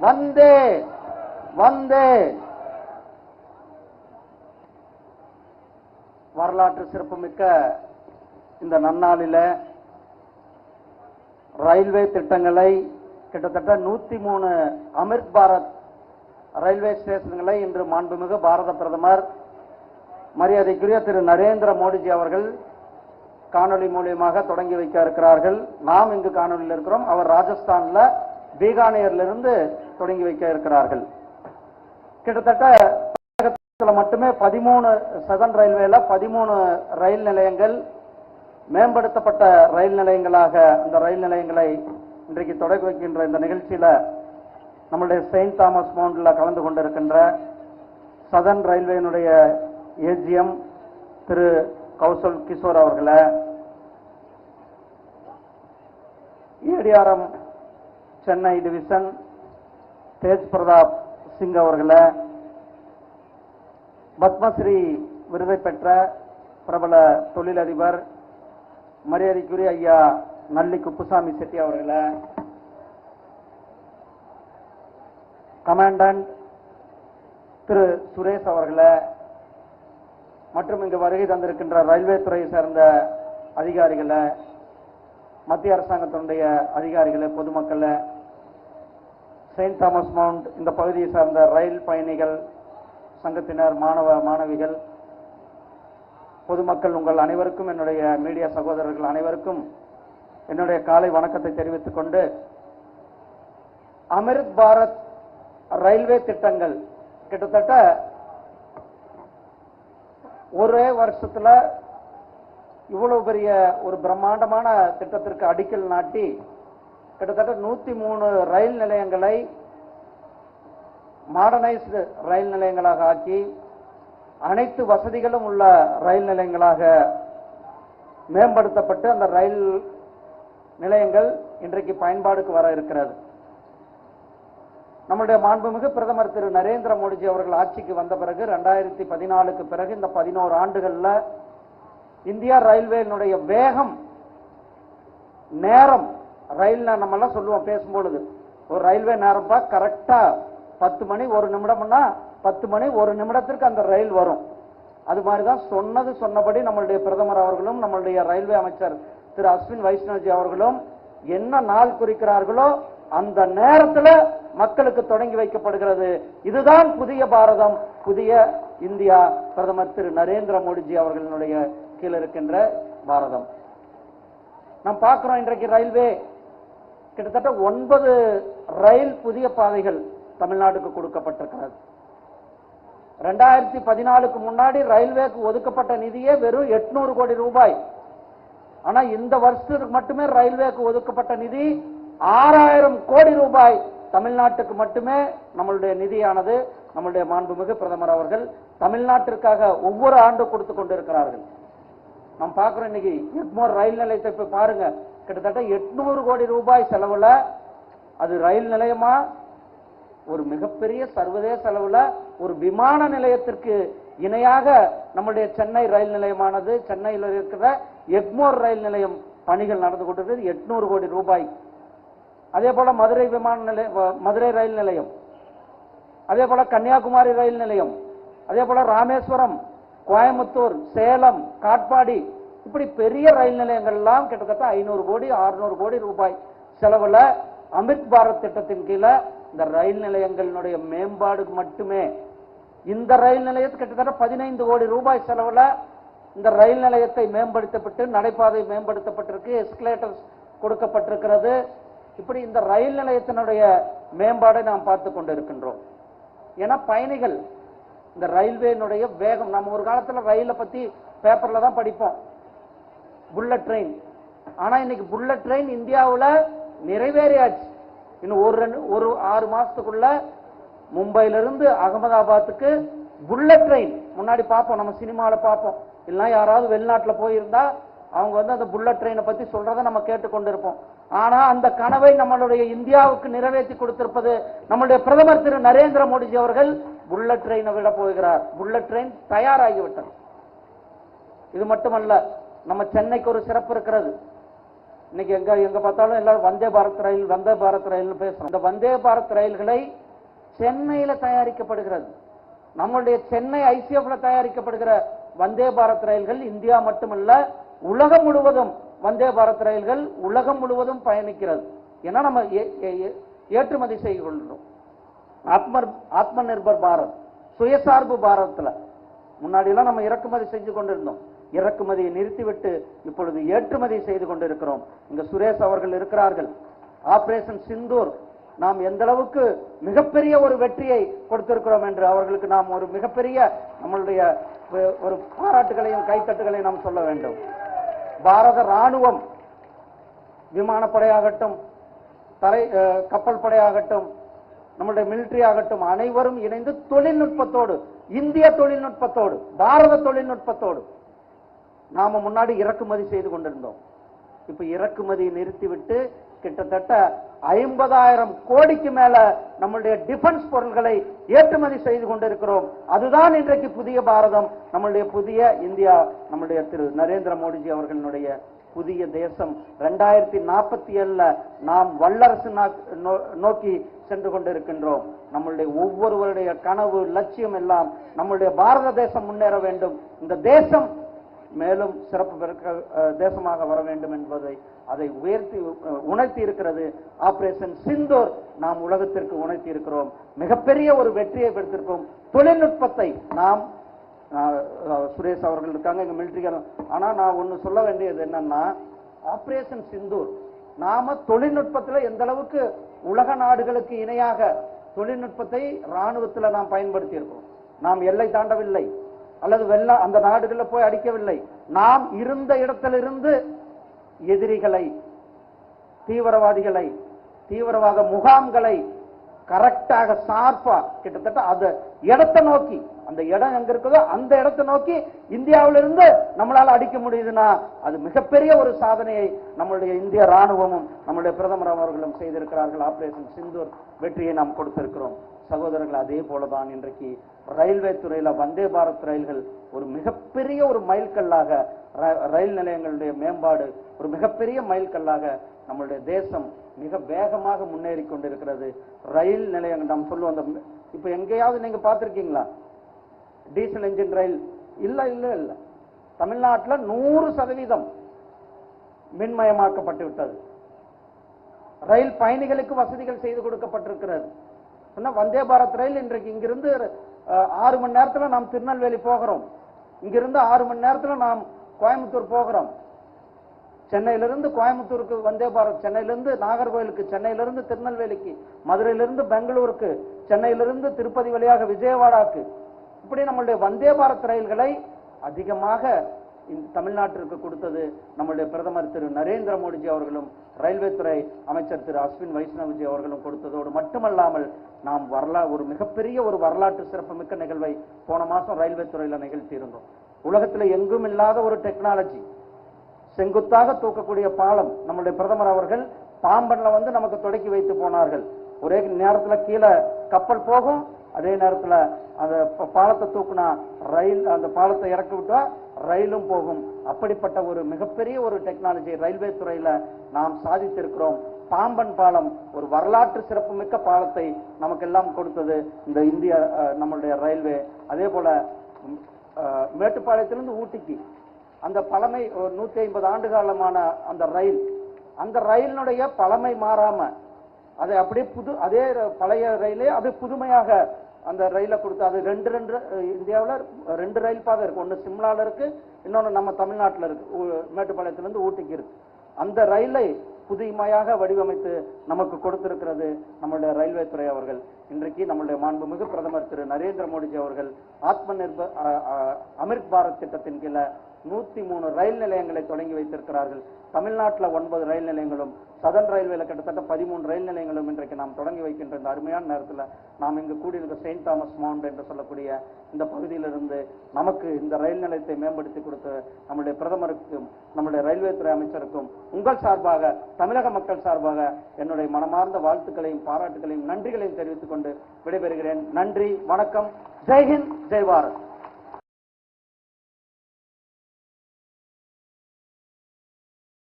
வந்தே வந்தே. வரலாற்று சிறப்புமிக்க இந்த நன்னாளில ரயில்வே திட்டங்களை கிட்டத்தட்ட நூத்தி மூணு அமிர்த் பாரத் ரயில்வே ஸ்டேஷன்களை இன்று மாண்புமிகு பாரத பிரதமர் மரியாதைக்குரிய திரு நரேந்திர மோடிஜி அவர்கள் காணொளி மூலியமாக தொடங்கி வைக்க இருக்கிறார்கள். நாம் இங்கு காணொலியில் இருக்கிறோம். அவர் ராஜஸ்தான்ல பீகானேர்லிருந்து தொடங்கி வைக்க இருக்கிறார்கள். கிட்டத்தட்ட தமிழகத்தில் மட்டுமே பதிமூணு சதன் ரயில்வேல பதிமூணு ரயில் நிலையங்கள் மேம்படுத்தப்பட்ட ரயில் நிலையங்களாக அந்த ரயில் நிலையங்களை இன்றைக்கு தொடங்கி வைக்கின்ற இந்த நிகழ்ச்சியில நம்மளுடைய செயின்ட் தாமஸ் மவுண்டில் கலந்து கொண்டிருக்கின்ற சதன் ரயில்வேனுடைய ஏஜிஎம் திரு கௌசல் கிஷோர் அவர்களை ஏடிஆர்எம் சென்னை டிவிஷன் தேஜ் பிரதாப் சிங் அவர்களை பத்மஸ்ரீ விருதை பெற்ற பிரபல தொழிலதிபர் மரியாதைக்குரிய ஐயா நல்லி குப்புசாமி செட்டி அவர்களை கமாண்டன்ட் திரு சுரேஷ் அவர்களை மற்றும் இங்கு வருகை தந்திருக்கின்ற ரயில்வே துறையை சேர்ந்த அதிகாரிகளை மத்திய அரசாங்கத்தினுடைய அதிகாரிகளை பொதுமக்களை செயின்ட் தாமஸ் மவுண்ட் இந்த பகுதியை சார்ந்த ரயில் பயணிகள் சங்கத்தினர் மாணவ மாணவிகள் பொதுமக்கள் உங்கள் அனைவருக்கும் என்னுடைய மீடியா சகோதரர்கள் அனைவருக்கும் என்னுடைய காலை வணக்கத்தை தெரிவித்துக் கொண்டு அமிர்த் பாரத் ரயில்வே திட்டங்கள் கிட்டத்தட்ட ஒரே வருஷத்தில் இவ்வளவு பெரிய ஒரு பிரம்மாண்டமான திட்டத்திற்கு அடிக்கல் நாட்டி கிட்டத்தட்ட நூத்தி மூணு ரயில் நிலையங்களை மாடர்னைஸ்டு ரயில் நிலையங்களாக ஆக்கி அனைத்து வசதிகளும் உள்ள ரயில் நிலையங்களாக மேம்படுத்தப்பட்டு அந்த ரயில் நிலையங்கள் இன்றைக்கு பயன்பாடுக்கு வர இருக்கிறது. நம்முடைய மாண்புமிகு பிரதமர் திரு நரேந்திர மோடிஜி அவர்கள் ஆட்சிக்கு வந்த பிறகு ரெண்டாயிரத்தி பதினாலுக்கு பிறகு இந்த பதினோரு ஆண்டுகளில் இந்தியா ரயில்வேனுடைய வேகம் நேரம் ரயில் நம்ம எல்லாம் சொல்லுவோம் பேசும்பொழுது. ஒரு ரயில்வே நேரம்ப்பா கரெக்டா பத்து மணி ஒரு நிமிடம்னா பத்து மணி ஒரு நிமிடத்திற்கு அந்த ரயில் வரும். அது மாதிரிதான் சொன்னது சொன்னபடி நம்மளுடைய பிரதமர் அவர்களும் நம்மளுடைய ரயில்வே அமைச்சர் திரு அஸ்வின் வைஷ்ணவ்ஜி அவர்களும் என்ன நாள் குறிக்கிறார்களோ அந்த நேரத்துல மக்களுக்கு தொடங்கி வைக்கப்படுகிறது. இதுதான் புதிய பாரதம் புதிய இந்தியா. பிரதமர் திரு நரேந்திர மோடிஜி அவர்களினுடைய கீழே இருக்கின்ற பாரதம். நாம் பார்க்கிறோம் இன்றைக்கு ரயில்வே கிட்டத்தட்ட ஒன்பது ரயில் புதிய பாதைகள் தமிழ்நாட்டுக்கு கொடுக்கப்பட்டிருக்கிறது. ரெண்டாயிரத்தி பதினாலுக்கு முன்னாடி ரயில்வேக்கு ஒதுக்கப்பட்ட நிதியே வெறும் எட்நூறு கோடி ரூபாய். ஆனா இந்த வருஷத்துக்கு மட்டுமே ரயில்வேக்கு ஒதுக்கப்பட்ட நிதி ஆறாயிரம் கோடி ரூபாய். தமிழ்நாட்டுக்கு மட்டுமே நம்மளுடைய நிதியானது நம்மளுடைய மாண்புமிகு பிரதமர் அவர்கள் தமிழ்நாட்டிற்காக ஒவ்வொரு ஆண்டு கொடுத்து கொண்டிருக்கிறார்கள். நாம் பார்க்கிறோம் இன்னைக்கு எக்மோர் ரயில் நிலையத்தை போய் பாருங்க. கிட்டத்தட்ட எட்நூறு கோடி ரூபாய் செலவில் அது ரயில் நிலையமா? ஒரு மிகப்பெரிய சர்வதேச அளவில் ஒரு விமான நிலையத்திற்கு இணையாக நம்முடைய சென்னை ரயில் நிலையமானது சென்னையில் இருக்கிற எக்மோர் ரயில் நிலையம் பணிகள் நடந்து கொண்டிருக்கிறது எட்நூறு கோடி ரூபாய். அதே போல மதுரை விமான நிலையம் மதுரை ரயில் நிலையம். அதே போல கன்னியாகுமரி ரயில் நிலையம். அதே போல ராமேஸ்வரம் கோயம்புத்தூர் சேலம் காட்பாடி இப்படி பெரிய ரயில் நிலையங்கள்லாம் கிட்டத்தட்ட ஐநூறு கோடி அறுநூறு கோடி ரூபாய் செலவில் அமித் பாரத் திட்டத்தின் கீழே இந்த ரயில் நிலையங்களினுடைய மேம்பாடுக்கு மட்டுமே இந்த ரயில் நிலையத்து கிட்டத்தட்ட பதினைந்து கோடி ரூபாய் செலவில் இந்த ரயில் நிலையத்தை மேம்படுத்தப்பட்டு நடைபாதை மேம்படுத்தப்பட்டிருக்கு எஸ்கலேட்டர்ஸ் கொடுக்கப்பட்டிருக்கிறது. இப்படி இந்த ரயில் நிலையத்தினுடைய மேம்பாடை நாம் பார்த்து கொண்டிருக்கின்றோம். ஏன்னா பயணிகள் இந்த ரயில்வேனுடைய வேகம் நம்ம ஒரு காலத்தில் ரயிலை பற்றி பேப்பரில் தான் படிப்போம். புல்லட் ட்ரெயின் ஆனால் இன்னைக்கு புல்லட் ட்ரெயின் இந்தியாவில் நிறைவேறியாச்சு. இன்னும் ஒரு ரெண்டு ஒரு ஆறு மாசத்துக்குள்ள மும்பையிலிருந்து அகமதாபாத்துக்கு புல்லட் ட்ரெயின் முன்னாடி பார்ப்போம் நம்ம சினிமாவில் பார்ப்போம். இல்லைன்னா யாராவது வெளிநாட்டில் போயிருந்தா அவங்க வந்து அந்த புல்லட் ட்ரெயினை பற்றி சொல்றதை நம்ம கேட்டுக்கொண்டிருப்போம். ஆனால் அந்த கனவை நம்மளுடைய இந்தியாவுக்கு நிறைவேற்றி கொடுத்திருப்பது நம்மளுடைய பிரதமர் திரு நரேந்திர மோடிஜி அவர்கள் புல்லட் ட்ரெயினை விட போகிறார். புல்லட் ட்ரெயின் தயாராகிவிட்டது. இது மட்டுமல்ல நம்ம சென்னைக்கு ஒரு சிறப்பு இருக்கிறது. இன்னைக்கு எங்க எங்க பார்த்தாலும் எல்லாரும் வந்தே பாரத் ரயில் வந்தே பாரத் ரயில்னு பேசுறோம். இந்த வந்தே பாரத் ரயில்களை சென்னையில தயாரிக்கப்படுகிறது. நம்மளுடைய சென்னை ஐசிஎஃப்ல தயாரிக்கப்படுகிற வந்தே பாரத் ரயில்கள் இந்தியா மட்டுமல்ல உலகம் முழுவதும் வந்தே பாரத் ரயில்கள் உலகம் முழுவதும் பயணிக்கிறது. ஏன்னா நம்ம ஏ- ஏ- ஏ- ஏற்றுமதி செய்து கொள்கிறோம். ஆத்ம ஆத்ம நிர்பர் பாரத் சுயசார்பு பாரத்தில் முன்னாடியெல்லாம் நம்ம இறக்குமதி செஞ்சு கொண்டிருந்தோம். இறக்குமதியை நிறுத்திவிட்டு இப்பொழுது ஏற்றுமதி செய்து கொண்டிருக்கிறோம். இங்க சுரேஷ் அவர்கள் இருக்கிறார்கள். ஆபரேஷன் சிந்தூர் நாம் எந்த அளவுக்கு மிகப்பெரிய ஒரு வெற்றியை கொடுத்திருக்கிறோம் என்று அவர்களுக்கு நாம் ஒரு மிகப்பெரிய நம்மளுடைய ஒரு பாராட்டுகளையும் கைத்தட்டுகளையும் நாம் சொல்ல வேண்டும். பாரத ராணுவம் விமானப்படையாகட்டும் தரை கப்பல் படையாகட்டும் நம்முடைய மிலிட்டரி ஆகட்டும் அனைவரும் இணைந்து தொழில்நுட்பத்தோடு இந்திய தொழில்நுட்பத்தோடு பாரத தொழில்நுட்பத்தோடு நாம முன்னாடி இறக்குமதி செய்து கொண்டிருந்தோம். இப்ப இறக்குமதி நிறுத்திவிட்டு கிட்டத்தட்ட ஐம்பதாயிரம் கோடிக்கு மேல நம்மளுடைய டிஃபென்ஸ் பொருட்களை ஏற்றுமதி செய்து கொண்டிருக்கிறோம். அதுதான் இன்றைக்கு புதிய பாரதம். நம்மளுடைய புதிய இந்தியா நம்மளுடைய திரு நரேந்திர மோடிஜி அவர்களுடைய புதிய தேசம். ரெண்டாயிரத்தி நாற்பத்தி ஏழுல நாம் வல்லரசு நோ- நோக்கி சென்று கொண்டிருக்கின்றோம். நம்மளுடைய ஒவ்வொருவருடைய கனவு லட்சியம் எல்லாம் நம்மளுடைய பாரத தேசம் முன்னேற வேண்டும். இந்த தேசம் மேலும் சிறப்பு பெருக்க தேசமாக வர வேண்டும் என்பதை அதை உயர்த்தி உணர்த்தி இருக்கிறது ஆபரேஷன் சிந்தூர் நாம் உலகத்திற்கு உணர்த்தி இருக்கிறோம் மிகப்பெரிய ஒரு வெற்றியை பெற்றிருக்கோம் தொழில்நுட்பத்தை நாம் சுரேஷ் அவர்கள் இருக்காங்க எங்க மிலிட்டரி ஆனா நான் ஒன்று சொல்ல வேண்டியது என்னன்னா ஆபரேஷன் சிந்தூர் நாம தொழில்நுட்பத்துல எந்த அளவுக்கு உலக நாடுகளுக்கு இணையாக தொழில்நுட்பத்தை ராணுவத்தில் நாம் பயன்படுத்தி இருக்கோம் நாம் எல்லை தாண்டவில்லை. அல்லது வெள்ள அந்த நாடுகளில் போய் அடிக்கவில்லை. நாம் இருந்த இடத்திலிருந்து எதிரிகளை தீவிரவாதிகளை தீவிரவாத முகாம்களை கரெக்டாக சார்பா கிட்டத்தட்ட அந்த இடத்தை நோக்கி அந்த இடம் எங்க இருக்குதோ அந்த இடத்தை நோக்கி இந்தியாவிலிருந்து நம்மளால அடிக்க முடியுதுன்னா அது மிகப்பெரிய ஒரு சாதனையை நம்மளுடைய இந்திய ராணுவமும் நம்மளுடைய பிரதமர் அவர்களும் செய்திருக்கிறார்கள். ஆபரேஷன் சிந்தூர் வெற்றியை நாம் கொடுத்திருக்கிறோம். சகோதரர்கள் அதே போலதான் இன்றைக்கு ரயில்வே துறையில வந்தே பாரத் ரயில்கள் ஒரு மிகப்பெரிய ஒரு மைல்கல்லாக ர- ரயில் நிலையங்களுடைய மேம்பாடு ஒரு மிகப்பெரிய மைல்கல்லாக நம்மளுடைய தேசம் மிக வேகமாக முன்னேறி கொண்டிருக்கிறது. ரயில் நிலையங்கள் நாம் சொல்லுவோம். அந்த இப்போ இப்ப எங்கேயாவது நீங்க பார்த்திருக்கீங்களா? Diesel engine rail? இல்ல இல்ல இல்ல. தமிழ்நாட்டில் நூறு சதவீதம் மின்மயமாக்கப்பட்டு விட்டது. ரயில் பயணிகளுக்கு வசதிகள் செய்து கொடுக்கப்பட்டிருக்கிறது. சொன்னா வந்தே பாரத் ரயில் இன்றைக்கு இங்கிருந்து ஆறு மணி நேரத்தில் நாம் திருநெல்வேலி போகிறோம். இங்கிருந்து ஆறு மணி நேரத்தில் நாம் கோயம்புத்தூர் போகிறோம். சென்னையிலிருந்து கோயம்புத்தூருக்கு வந்தே பாரத் சென்னையிலிருந்து நாகர்கோயிலுக்கு சென்னையிலிருந்து திருநெல்வேலிக்கு மதுரையிலிருந்து பெங்களூருக்கு சென்னையிலிருந்து திருப்பதி வழியாக விஜயவாடாக்கு இப்படி நம்மளுடைய வந்தே பாரத் ரயில்களை அதிகமாக இந்த தமிழ்நாட்டிற்கு கொடுத்தது நம்முடைய பிரதமர் திரு நரேந்திர மோடிஜி அவர்களும் ரயில்வே துறை அமைச்சர் திரு அஸ்வின் வைஷ்ணவ்ஜி அவர்களும் கொடுத்ததோடு மட்டுமல்லாமல் நாம் வரலா ஒரு மிகப்பெரிய ஒரு வரலாற்று சிறப்புமிக்க நிகழ்வை போன மாதம் ரயில்வே துறையில் நிகழ்த்தியிருந்தோம். உலகத்தில் எங்கும் இல்லாத ஒரு டெக்னாலஜி. செங்குத்தாக தூக்கக்கூடிய பாலம் நம்முடைய பிரதமர் அவர்கள் பாம்பன்ல வந்து நமக்கு தொடக்கி வைத்து போனார்கள். ஒரே நேரத்தில் கீழே கப்பல் போகும் அதே நேரத்தில் அந்த பாலத்தை தூக்குனா ரயில் அந்த பாலத்தை இறக்கி விட்டா ரயிலும் போகும். அப்படிப்பட்ட ஒரு மிகப்பெரிய ஒரு டெக்னாலஜி ரயில்வே துறையில நாம் சாதித்திருக்கிறோம். பாம்பன் பாலம் ஒரு வரலாற்று சிறப்புமிக்க பாலத்தை நமக்கெல்லாம் கொடுத்தது இந்த இந்திய நம்மளுடைய ரயில்வே அதே போல மேட்டுப்பாளையத்திலிருந்து ஊட்டிக்கு. அந்த பழமை ஒரு நூத்தி ஐம்பது ஆண்டு காலமான அந்த ரயில் அந்த ரயிலினுடைய பழமை மாறாம அதை அப்படியே புது அதே ர- பழைய ரயிலே அப்படியே புதுமையாக அந்த ரயிலை கொடுத்து அது ரெண்டு ரெண்டு இந்தியாவில் ரெண்டு ரயில் பாதை இருக்குது ஒன்று சிம்லாவில் இருக்குது இன்னொன்று நம்ம தமிழ்நாட்டில் இருக்குது மேட்டுப்பாளையத்துலேருந்து ஊட்டிக்கு இருக்குது அந்த ரயிலை புதுமையாக வடிவமைத்து நமக்கு கொடுத்திருக்கிறது நம்மளுடைய ரயில்வே துறை அவர்கள். இன்றைக்கு நம்மளுடைய மாண்புமிகு பிரதமர் திரு நரேந்திர மோடிஜி அவர்கள் ஆத்ம நிர்பர் அமிர்த் பாரத் திட்டத்தின் கீழே நூத்தி மூணு ரயில் நிலையங்களை தொடங்கி வைத்திருக்கிறார்கள். தமிழ்நாட்டில் ஒன்பது ரயில் நிலையங்களும் சதன் ரயில்வேல கிட்டத்தட்ட பதிமூணு ரயில் நிலையங்களும் இன்றைக்கு நாம் தொடங்கி வைக்கின்ற இந்த அருமையான நேரத்தில் நாம் இங்கு கூடியிருக்க செயின்ட் தாமஸ் மவுண்ட் என்று சொல்லக்கூடிய இந்த பகுதியிலிருந்து நமக்கு இந்த ரயில் நிலையத்தை மேம்படுத்தி கொடுத்த நம்முடைய பிரதமருக்கும் நம்முடைய ரயில்வே துறை அமைச்சருக்கும் உங்கள் சார்பாக தமிழக மக்கள் சார்பாக என்னுடைய மனமார்ந்த வாழ்த்துக்களையும் பாராட்டுகளையும் நன்றிகளையும் தெரிவித்துக் கொண்டு விடைபெறுகிறேன். நன்றி வணக்கம். ஜெய்ஹிந்த் ஜெய் பாரத்.